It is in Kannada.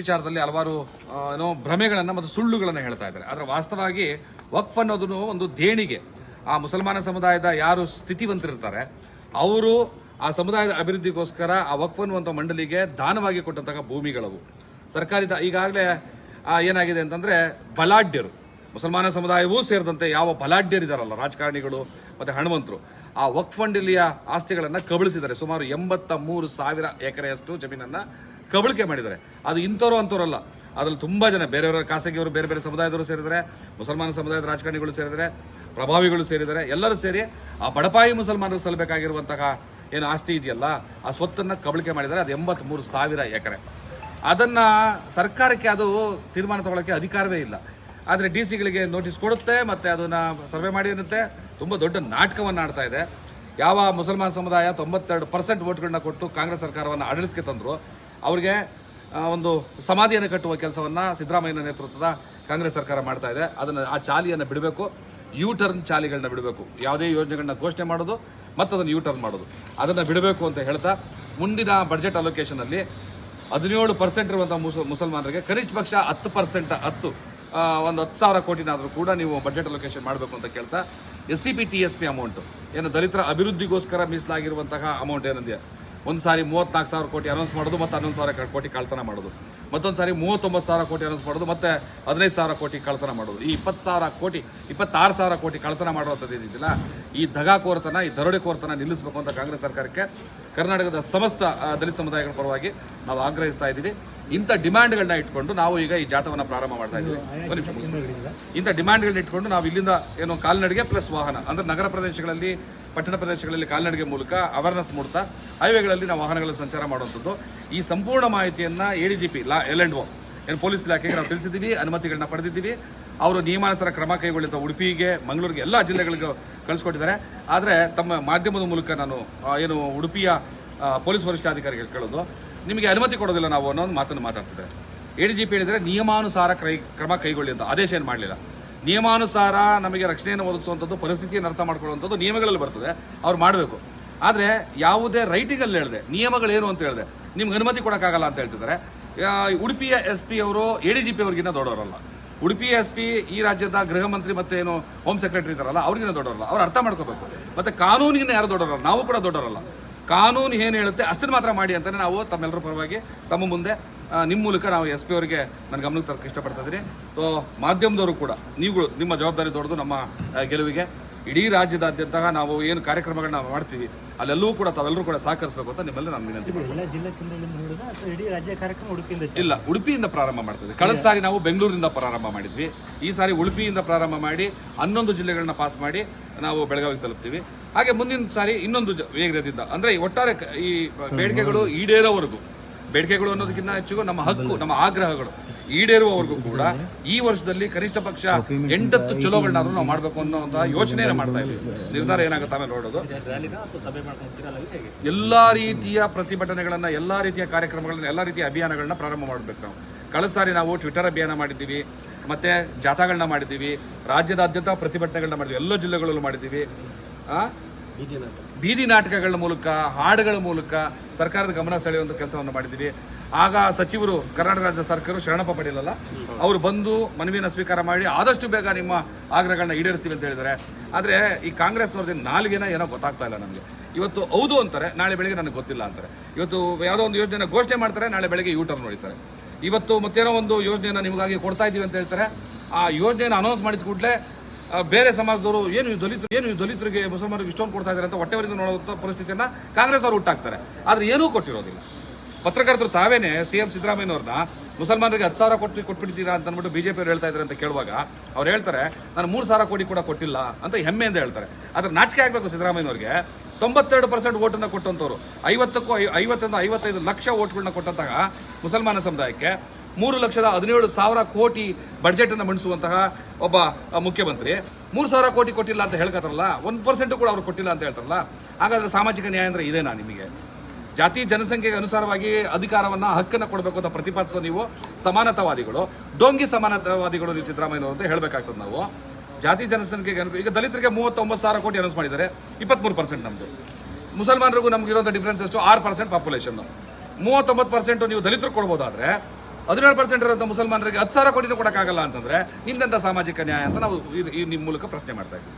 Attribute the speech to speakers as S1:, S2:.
S1: ವಿಚಾರದಲ್ಲಿ ಹಲವಾರು ಏನೋ ಭ್ರಮೆಗಳನ್ನು ಮತ್ತು ಸುಳ್ಳುಗಳನ್ನು ಹೇಳ್ತಾ ಇದ್ದಾರೆ. ಆದರೆ ವಾಸ್ತವವಾಗಿ ವಕ್ಫ್ ಅನ್ನೋದನ್ನು ಒಂದು ದೇಣಿಗೆ, ಆ ಮುಸಲ್ಮಾನ ಸಮುದಾಯದ ಯಾರು ಸ್ಥಿತಿವಂತರಿರ್ತಾರೆ, ಅವರು ಆ ಸಮುದಾಯದ ಅಭಿವೃದ್ಧಿಗೋಸ್ಕರ ಆ ವಕ್ಫ್ ಅನ್ನುವಂಥ ಮಂಡಳಿಗೆ ದಾನವಾಗಿ ಕೊಟ್ಟಂತಹ ಭೂಮಿಗಳವು. ಸರ್ಕಾರಿ ಈಗಾಗಲೇ ಏನಾಗಿದೆ ಅಂತಂದ್ರೆ ಬಲಾಢ್ಯರು, ಮುಸಲ್ಮಾನ ಸಮುದಾಯವೂ ಸೇರಿದಂತೆ ಯಾವ ಬಲಾಢ್ಯರಿದಾರಲ್ಲ, ರಾಜಕಾರಣಿಗಳು ಮತ್ತೆ ಹಣವಂತರು. ಆ ವಕ್ಫ್ ಮಂಡಳಿಯ ಆಸ್ತಿಗಳನ್ನು ಕಬಳಿಸಿದ್ದಾರೆ. ಸುಮಾರು ಎಂಬತ್ತ ಮೂರು ಸಾವಿರ ಎಕರೆಯಷ್ಟು ಜಮೀನನ್ನ ಕಬಳಿಕೆ ಮಾಡಿದ್ದಾರೆ. ಅದು ಇಂಥವ್ರು ಅಂಥವ್ರಲ್ಲ. ಅದ್ರಲ್ಲಿ ತುಂಬಾ ಜನ ಬೇರೆಯವರ ಖಾಸಗಿಯವರು, ಬೇರೆ ಬೇರೆ ಸಮುದಾಯದವರು ಸೇರಿದ್ದಾರೆ, ಮುಸಲ್ಮಾನ ಸಮುದಾಯದ ರಾಜಕಾರಣಿಗಳು ಸೇರಿದರೆ ಪ್ರಭಾವಿಗಳು ಸೇರಿದ್ದಾರೆ. ಎಲ್ಲರೂ ಸೇರಿ ಆ ಬಡಪಾಯಿ ಮುಸಲ್ಮಾನರು ಸಲ್ಲಬೇಕಾಗಿರುವಂತಹ ಏನು ಆಸ್ತಿ ಇದೆಯಲ್ಲ, ಆ ಸ್ವತ್ತನ್ನ ಕಬಳಿಕೆ ಮಾಡಿದ್ದಾರೆ. ಅದು ಎಂಬತ್ಮೂರು ಸಾವಿರ ಎಕರೆ. ಅದನ್ನ ಸರ್ಕಾರಕ್ಕೆ ಅದು ತೀರ್ಮಾನ ತಗೊಳ್ಳೋಕೆ ಅಧಿಕಾರವೇ ಇಲ್ಲ. ಆದರೆ ಡಿ ಸಿಗಳಿಗೆ ನೋಟಿಸ್ ಕೊಡುತ್ತೆ, ಮತ್ತು ಅದನ್ನು ಸರ್ವೆ ಮಾಡಿ ಇರುತ್ತೆ ತುಂಬ ದೊಡ್ಡ ನಾಟಕವನ್ನು ಆಡ್ತಾ ಇದೆ. ಯಾವ ಮುಸಲ್ಮಾನ್ ಸಮುದಾಯ ತೊಂಬತ್ತೆರಡು ಪರ್ಸೆಂಟ್ ವೋಟ್ಗಳನ್ನ ಕೊಟ್ಟು ಕಾಂಗ್ರೆಸ್ ಸರ್ಕಾರವನ್ನು ಆಡಳಿತಕ್ಕೆ ತಂದರು, ಅವರಿಗೆ ಒಂದು ಸಮಾಧಿಯನ್ನು ಕಟ್ಟುವ ಕೆಲಸವನ್ನು ಸಿದ್ದರಾಮಯ್ಯನ ನೇತೃತ್ವದ ಕಾಂಗ್ರೆಸ್ ಸರ್ಕಾರ ಮಾಡ್ತಾ ಇದೆ. ಅದನ್ನು ಆ ಚಾಲಿಯನ್ನು ಬಿಡಬೇಕು. ಯೂ ಟರ್ನ್ ಚಾಲಿಗಳನ್ನ ಬಿಡಬೇಕು. ಯಾವುದೇ ಯೋಜನೆಗಳನ್ನ ಘೋಷಣೆ ಮಾಡೋದು, ಮತ್ತು ಅದನ್ನು ಯೂ ಟರ್ನ್ ಮಾಡೋದು. ಅದನ್ನು ಬಿಡಬೇಕು ಅಂತ ಹೇಳ್ತಾ ಮುಂದಿನ ಬಜೆಟ್ ಅಲೋಕೇಶನಲ್ಲಿ ಹದಿನೇಳು ಪರ್ಸೆಂಟ್ ಇರುವಂಥ ಮುಸ, ಮುಸಲ್ಮಾನರಿಗೆ ಕನಿಷ್ಠ ಪಕ್ಷ ಹತ್ತು ಪರ್ಸೆಂಟ್ ಹತ್ತು ಒಂದು ಹತ್ತು ಸಾವಿರ ಕೋಟಿನಾದರೂ ಕೂಡ ನೀವು ಬಜೆಟ್ ಅಲೋಕೇಶನ್ ಮಾಡಬೇಕು ಅಂತ ಕೇಳ್ತಾ S C P T S P amount ಏನು ದಲಿತರ ಅಭಿವೃದ್ಧಿಗೋಸ್ಕರ ಮೀಸಲಾಗಿರುವಂತಹ ಅಮೌಂಟ್ ಏನಿದೆ ಒಂದು ಸಾರಿ ಮೂವತ್ನಾಲ್ಕು ಸಾವಿರ ಕೋಟಿ ಅನೌನ್ಸ್ ಮಾಡೋದು ಮತ್ತು ಹನ್ನೊಂದು ಸಾವಿರ ಕೋಟಿ ಕಳ್ತನ ಮಾಡೋದು. ಮತ್ತೊಂದು ಸಾರಿ ಮೂವತ್ತೊಂಬತ್ತು ಸಾವಿರ ಕೋಟಿ ಅನೌನ್ಸ್ ಮಾಡೋದು ಮತ್ತು ಹದಿನೈದು ಸಾವಿರ ಕೋಟಿ ಕಳ್ತನ ಮಾಡೋದು. ಈ ಇಪ್ಪತ್ತು ಸಾವಿರ ಕೋಟಿ, ಇಪ್ಪತ್ತಾರು ಸಾವಿರ ಕೋಟಿ ಕಳ್ತನ ಮಾಡುವಂಥದ್ದು ಏನಿದೆಯಲ್ಲ, ಈ ದಗಾಕೋರ್ತನ, ಈ ದರೋಡೆಕೋರ್ತನ ನಿಲ್ಲಿಸಬೇಕು ಅಂತ ಕಾಂಗ್ರೆಸ್ ಸರ್ಕಾರಕ್ಕೆ ಕರ್ನಾಟಕದ ಸಮಸ್ತ ದಲಿತ ಸಮುದಾಯಗಳ ಪರವಾಗಿ ನಾವು ಆಗ್ರಹಿಸ್ತಾ ಇದ್ದೀವಿ. ಇಂಥ ಡಿಮ್ಯಾಂಡ್ಗಳನ್ನ ಇಟ್ಕೊಂಡು ನಾವು ಈಗ ಈ ಜಾಥವನ್ನು ಪ್ರಾರಂಭ ಮಾಡ್ತಾ ಇದ್ದೀವಿ. ಇಂಥ ಡಿಮ್ಯಾಂಡ್ಗಳನ್ನ ಇಟ್ಕೊಂಡು ನಾವು ಇಲ್ಲಿಂದ ಏನು ಕಾಲ್ನಡಿಗೆ ಪ್ಲಸ್ ವಾಹನ ಅಂದ್ರೆ ನಗರ ಪ್ರದೇಶಗಳಲ್ಲಿ ಪಟ್ಟಣ ಪ್ರದೇಶಗಳಲ್ಲಿ ಕಾಲ್ನಡಿಗೆ ಮೂಲಕ ಅವೇರ್ನೆಸ್ ಮೂಡ್ತಾ ಹೈವೇಗಳಲ್ಲಿ ನಾವು ವಾಹನಗಳಲ್ಲಿ ಸಂಚಾರ ಮಾಡುವಂಥದ್ದು. ಈ ಸಂಪೂರ್ಣ ಮಾಹಿತಿಯನ್ನ A D G P law L and O ಏನು ಪೊಲೀಸ್ ಇಲಾಖೆಗೆ ನಾವು ತಿಳಿಸಿದ್ದೀವಿ ಅನುಮತಿಗಳನ್ನ ಪಡೆದಿದ್ದೀವಿ. ಅವರು ನಿಯಮಾನುಸಾರ ಕ್ರಮ ಕೈಗೊಳ್ಳುತ್ತಾ ಉಡುಪಿಗೆ ಮಂಗಳೂರಿಗೆ ಎಲ್ಲ ಜಿಲ್ಲೆಗಳಿಗೂ ಕಳಿಸ್ಕೊಟ್ಟಿದ್ದಾರೆ. ಆದರೆ ತಮ್ಮ ಮಾಧ್ಯಮದ ಮೂಲಕ ನಾನು ಏನು ಉಡುಪಿಯ ಪೊಲೀಸ್ ವರಿಷ್ಠಾಧಿಕಾರಿಗೆ ಕೇಳೋದು ನಿಮಗೆ ಅನುಮತಿ ಕೊಡೋದಿಲ್ಲ ನಾವು ಅನ್ನೋ ಒಂದು ಮಾತನ್ನು ಮಾತಾಡ್ತಿದೆ ಎ ಡಿ ಜಿ ಪಿ ಹೇಳಿದರೆ ನಿಯಮಾನುಸಾರ ಕ್ರೈ, ಕ್ರಮ ಕೈಗೊಳ್ಳಿ ಅಂತ ಆದೇಶ ಏನು ಮಾಡಲಿಲ್ಲ. ನಿಯಮಾನುಸಾರ ನಮಗೆ ರಕ್ಷಣೆಯನ್ನು ಒದಗಿಸುವಂಥದ್ದು, ಪರಿಸ್ಥಿತಿಯನ್ನು ಅರ್ಥ ಮಾಡ್ಕೊಳ್ಳುವಂಥದ್ದು ನಿಯಮಗಳಲ್ಲಿ ಬರ್ತದೆ. ಅವ್ರು ಮಾಡಬೇಕು. ಆದರೆ ಯಾವುದೇ ರೈಟಿಗಲ್ಲಿ ಹೇಳಿದೆ, ನಿಯಮಗಳೇನು ಅಂತ ಹೇಳಿದೆ, ನಿಮ್ಗೆ ಅನುಮತಿ ಕೊಡೋಕ್ಕಾಗಲ್ಲ ಅಂತ ಹೇಳ್ತಿದ್ದಾರೆ. ಉಡುಪಿಯ ಎಸ್ ಪಿ ಅವರು ಎ ಡಿ ಜಿ ಪಿ ಅವ್ರಿಗಿನ್ನ ದೊಡ್ಡವರಲ್ಲ. ಉಡುಪಿ ಎಸ್ ಪಿ ಈ ರಾಜ್ಯದ ಗೃಹ ಮಂತ್ರಿ ಮತ್ತೆ ಏನು ಹೋಮ್ ಸೆಕ್ರೆಟರಿ ಇದ್ದಾರಲ್ಲ, ಅವ್ರಿಗಿಂತ ದೊಡ್ಡವರಲ್ಲ. ಅವ್ರು ಅರ್ಥ ಮಾಡ್ಕೋಬೇಕು. ಮತ್ತೆ ಕಾನೂನಿಗಿಂತ ಯಾರು ದೊಡ್ಡವರಲ್ಲ? ನಾವು ಕೂಡ ದೊಡ್ಡವರಲ್ಲ. ಕಾನೂನು ಏನು ಹೇಳುತ್ತೆ ಅಷ್ಟನ್ನು ಮಾತ್ರ ಮಾಡಿ ಅಂತಲೇ ನಾವು ತಮ್ಮೆಲ್ಲರ ಪರವಾಗಿ ತಮ್ಮ ಮುಂದೆ ನಿಮ್ಮ ಮೂಲಕ ನಾವು ಎಸ್ ಪಿ ಅವರಿಗೆ ನನ್ನ ಗಮನಕ್ಕೆ ತರಕ್ಕೆ ಇಷ್ಟಪಡ್ತಾ ಇದ್ದೀನಿ. ಸೊ ಮಾಧ್ಯಮದವರು ಕೂಡ, ನೀವುಗಳು, ನಿಮ್ಮ ಜವಾಬ್ದಾರಿ ದೊಡ್ಡದು ನಮ್ಮ ಗೆಲುವಿಗೆ. ಇಡೀ ರಾಜ್ಯದಾದ್ಯಂತ ನಾವು ಏನು ಕಾರ್ಯಕ್ರಮಗಳನ್ನ ಮಾಡ್ತೀವಿ ಅಲ್ಲೆಲ್ಲೂ ಕೂಡ ತಾವೆಲ್ಲರೂ ಕೂಡ ಸಹಕರಿಸಬೇಕು ಅಂತ ನಿಮ್ಮಲ್ಲಿ ನಾನು ವಿನಂತಿ ಮಾಡ್ತೀನಿ. ಇಲ್ಲ ಉಡುಪಿಯಿಂದ ಪ್ರಾರಂಭ ಮಾಡ್ತದೆ. ಕಳೆದ ಸಾರಿ ನಾವು ಬೆಂಗಳೂರಿಂದ ಪ್ರಾರಂಭ ಮಾಡಿದ್ವಿ. ಈ ಸಾರಿ ಉಡುಪಿಯಿಂದ ಪ್ರಾರಂಭ ಮಾಡಿ ಹನ್ನೊಂದು ಜಿಲ್ಲೆಗಳನ್ನ ಪಾಸ್ ಮಾಡಿ ನಾವು ಬೆಳಗಾವಿಗೆ ತಲುಪ್ತೀವಿ. ಹಾಗೆ ಮುಂದಿನ ಸಾರಿ ಇನ್ನೊಂದು ವೇಗದಿಂದ ಅಂದ್ರೆ ಒಟ್ಟಾರೆ ಈ ಬೇಡಿಕೆಗಳು ಈಡೇರೋವರೆಗೂ. ಬೇಡಿಕೆಗಳು ಅನ್ನೋದಕ್ಕಿಂತ ಹೆಚ್ಚು ನಮ್ಮ ಹಕ್ಕು, ನಮ್ಮ ಆಗ್ರಹಗಳು ಈಡೇರುವವರೆಗೂ ಕೂಡ ಈ ವರ್ಷದಲ್ಲಿ ಕನಿಷ್ಠ ಪಕ್ಷ ಎಂಟತ್ತು ಚಲೋಗಳನ್ನಾದ್ರೂ ನಾವು ಮಾಡಬೇಕು ಅನ್ನೋ ಯೋಚನೆಯನ್ನು ಮಾಡ್ತಾ ಇದ್ದೀವಿ. ನಿರ್ಧಾರ ಏನಾಗುತ್ತೆ ಆಮೇಲೆ ನೋಡೋದು. ಎಲ್ಲಾ ರೀತಿಯ ಪ್ರತಿಭಟನೆಗಳನ್ನ, ಎಲ್ಲಾ ರೀತಿಯ ಕಾರ್ಯಕ್ರಮಗಳನ್ನ, ಎಲ್ಲಾ ರೀತಿಯ ಅಭಿಯಾನಗಳನ್ನ ಪ್ರಾರಂಭ ಮಾಡಬೇಕು ನಾವು. ಕಳೆದ ಸಾರಿ ನಾವು ಟ್ವಿಟರ್ ಅಭಿಯಾನ ಮಾಡಿದ್ದೀವಿ, ಮತ್ತೆ ಜಾಥಾಗಳನ್ನ ಮಾಡಿದ್ದೀವಿ, ರಾಜ್ಯದಾದ್ಯಂತ ಪ್ರತಿಭಟನೆಗಳನ್ನ ಮಾಡಿದ್ವಿ, ಎಲ್ಲ ಜಿಲ್ಲೆಗಳಲ್ಲೂ ಮಾಡಿದ್ದೀವಿ? ಬೀದಿ ನಾಟಕಗಳ ಮೂಲಕ, ಹಾಡುಗಳ ಮೂಲಕ ಸರ್ಕಾರದ ಗಮನ ಸೆಳೆಯುವಂಥ ಕೆಲಸವನ್ನು ಮಾಡಿದ್ದೀವಿ ಆಗ ಸಚಿವರು, ಕರ್ನಾಟಕ ರಾಜ್ಯ ಸರ್ಕಾರ ಶರಣಪ್ಪ ಪಡೀಲಲ್ಲ ಅವರು ಬಂದು ಮನವಿಯನ್ನು ಸ್ವೀಕಾರ ಮಾಡಿ ಆದಷ್ಟು ಬೇಗ ನಿಮ್ಮ ಆಗ್ರಹಗಳನ್ನ ಈಡೇರಿಸ್ತೀವಿ ಅಂತ ಹೇಳಿದ್ದಾರೆ. ಆದರೆ ಈ ಕಾಂಗ್ರೆಸ್ನವ್ರದ್ದು ನಾಲ್ಗೆನ ಏನೋ ಗೊತ್ತಾಗ್ತಾ ಇಲ್ಲ ನಮಗೆ. ಇವತ್ತು ಹೌದು ಅಂತಾರೆ, ನಾಳೆ ಬೆಳಿಗ್ಗೆ ನನಗೆ ಗೊತ್ತಿಲ್ಲ ಅಂತಾರೆ. ಇವತ್ತು ಯಾವುದೋ ಒಂದು ಯೋಜನೆ ಘೋಷಣೆ ಮಾಡ್ತಾರೆ, ನಾಳೆ ಬೆಳಿಗ್ಗೆ ಯೂ ಟರ್ನ್ ಹೊಡಿತಾರೆ ಇವತ್ತು ಮತ್ತೇನೋ ಒಂದು ಯೋಜನೆಯನ್ನು ನಿಮಗಾಗಿ ಕೊಡ್ತಾ ಇದ್ದೀವಿ ಅಂತ ಹೇಳ್ತಾರೆ. ಆ ಯೋಜನೆಯನ್ನು ಅನೌನ್ಸ್ ಮಾಡಿದ ಕೂಡಲೇ ಬೇರೆ ಸಮಾಜದವರು ಏನು ದಲಿತರು ಏನು ದಲಿತರಿಗೆ ಮುಸಲ್ಮಾನರಿಗೆ ಇಷ್ಟೊಂದು ಕೊಡ್ತಾ ಇದ್ದಾರೆ ಅಂತ ಹೊಟ್ಟೆವರಿಂದ ನೋಡುವಂಥ ಪರಿಸ್ಥಿತಿಯನ್ನ ಕಾಂಗ್ರೆಸ್ ಅವರು ಹುಟ್ಟಾಕ್ತಾರೆ. ಆದರೆ ಏನೂ ಕೊಟ್ಟಿರೋದಿಲ್ಲ. ಪತ್ರಕರ್ತರು ತಾವೇನೆ ಸಿ ಎಂ ಸಿದ್ದರಾಮಯ್ಯವ್ರನ್ನ ಮುಸಲ್ಮಾನರಿಗೆ ಹತ್ತು ಸಾವಿರ ಕೊಟ್ಟು ಕೊಟ್ಬಿಡ್ತೀರಾ ಅಂತ ಅಂದ್ಬಿಟ್ಟು ಬಿಜೆಪಿ ಅವರು ಹೇಳ್ತಾ ಇದ್ದಾರೆ ಅಂತ ಕೇಳುವಾಗ ಅವ್ರು ಹೇಳ್ತಾರೆ, ನಾನು ಮೂರು ಸಾವಿರ ಕೋಟಿ ಕೂಡ ಕೊಟ್ಟಿಲ್ಲ ಅಂತ ಹೆಮ್ಮೆಯಿಂದ ಹೇಳ್ತಾರೆ. ಆದರೆ ನಾಚಿಕೆ ಆಗಬೇಕು ಸಿದ್ದರಾಮಯ್ಯವ್ರಿಗೆ ತೊಂಬತ್ತೆರಡು ಪರ್ಸೆಂಟ್ ಓಟನ್ನು ಕೊಟ್ಟಂಥವ್ರು ಐವತ್ತಕ್ಕೂ ಐವತ್ತರಿಂದ ಐವತ್ತೈದು ಲಕ್ಷ ಓಟ್ಗಳನ್ನ ಕೊಟ್ಟಂತಹ ಮುಸಲ್ಮಾನ ಸಮುದಾಯಕ್ಕೆ ಮೂರು ಲಕ್ಷದ ಹದಿನೇಳು ಸಾವಿರ ಕೋಟಿ ಬಜೆಟ್ ಅನ್ನು ಮಂಡಿಸುವಂತಹ ಒಬ್ಬ ಮುಖ್ಯಮಂತ್ರಿ. ಮೂರು ಸಾವಿರ ಕೋಟಿ ಕೊಟ್ಟಿಲ್ಲ ಅಂತ ಹೇಳ್ಕತ್ತಾರಲ್ಲ, ಒಂದು ಪರ್ಸೆಂಟ್ ಕೂಡ ಅವ್ರು ಕೊಟ್ಟಿಲ್ಲ ಅಂತ ಹೇಳ್ತಾರಲ್ಲ, ಹಾಗಾದ್ರೆ ಸಾಮಾಜಿಕ ನ್ಯಾಯ ಅಂದ್ರೆ ಇದೇನಾ ನಿಮಗೆ? ಜಾತಿ ಜನಸಂಖ್ಯೆಗೆ ಅನುಸಾರವಾಗಿ ಅಧಿಕಾರವನ್ನ, ಹಕ್ಕನ್ನ ಕೊಡಬೇಕು ಅಂತ ಪ್ರತಿಪಾದಿಸೋ ನೀವು ಸಮಾನತಾವಾದಿಗಳು. ಡೋಂಗಿ ಸಮಾನತಾವಾದಿಗಳು ನೀವು ಸಿದ್ದರಾಮಯ್ಯ ಅಂತ ಹೇಳ್ಬೇಕಾಗ್ತದೆ ನಾವು. ಜಾತಿ ಜನಸಂಖ್ಯೆಗೆ ಅನು- ಈಗ ದಲಿತರಿಗೆ ಮೂವತ್ತೊಂಬತ್ತು ಸಾವಿರ ಕೋಟಿ ಅನೌನ್ಸ್ ಮಾಡಿದ್ದಾರೆ, ಇಪ್ಪತ್ಮೂರು ಪರ್ಸೆಂಟ್ ನಮ್ಮದು ಮುಸಲ್ಮಾನರಿಗೂ ನಮ್ಗೆ ಇರೋಂಥ ಡಿಫ್ರೆನ್ಸ್ ಎಷ್ಟು? ಆರು ಪರ್ಸೆಂಟ್ ಪಾಪ್ಯುಲೇಷನ್ ಮೂವತ್ತೊಂಬತ್ತು ಪರ್ಸೆಂಟು ನೀವು ದಲಿತರು ಕೊಡ್ಬೋದಾದ್ರೆ ಹದಿನೇಳು ಪರ್ಸೆಂಟ್ ಇರುವಂಥ ಮುಸಲ್ಮಾನರಿಗೆ ಹತ್ತು ಸಾವಿರ ಕೋಟಿನೂ ಕೊಡೋಕ್ಕಾಗಲ್ಲ ಅಂತಂದ್ರೆ ನಿಮ್ದಂತ ಸಾಮಾಜಿಕ ನ್ಯಾಯ ಅಂತ ನಾವು ಈ- ನಿಮ್ಮ ಮೂಲಕ ಪ್ರಶ್ನೆ ಮಾಡ್ತಾ ಇದ್ದೀವಿ.